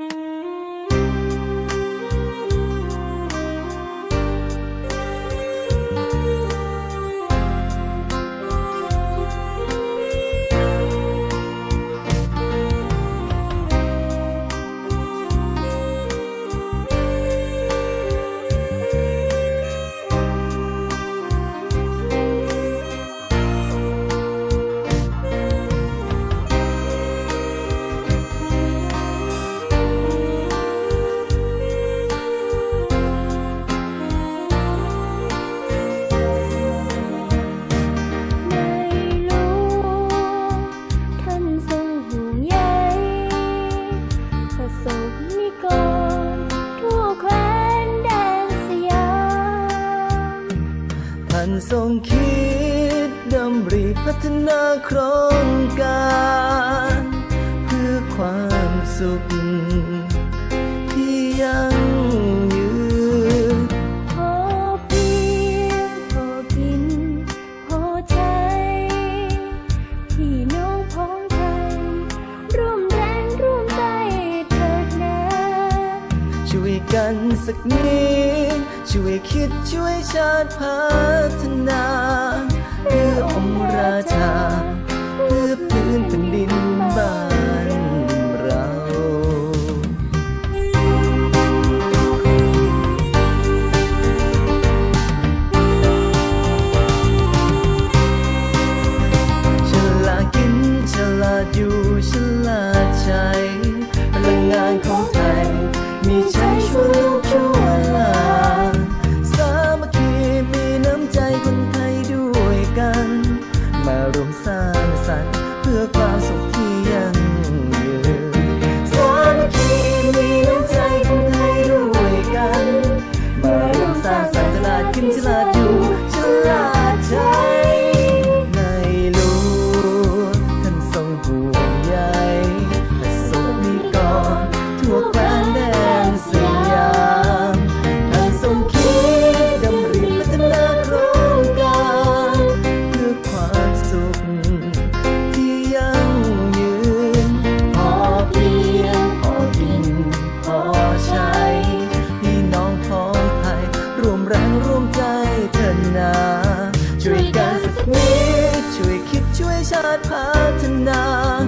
Mm-hmm. ทรงคิดดำริพัฒนาโครงการ เพื่อความสุข ช่วยกันสักนิดช่วยคิดช่วยชาติพัฒนาเพื่อองค์ราชา 忘记了。not to know.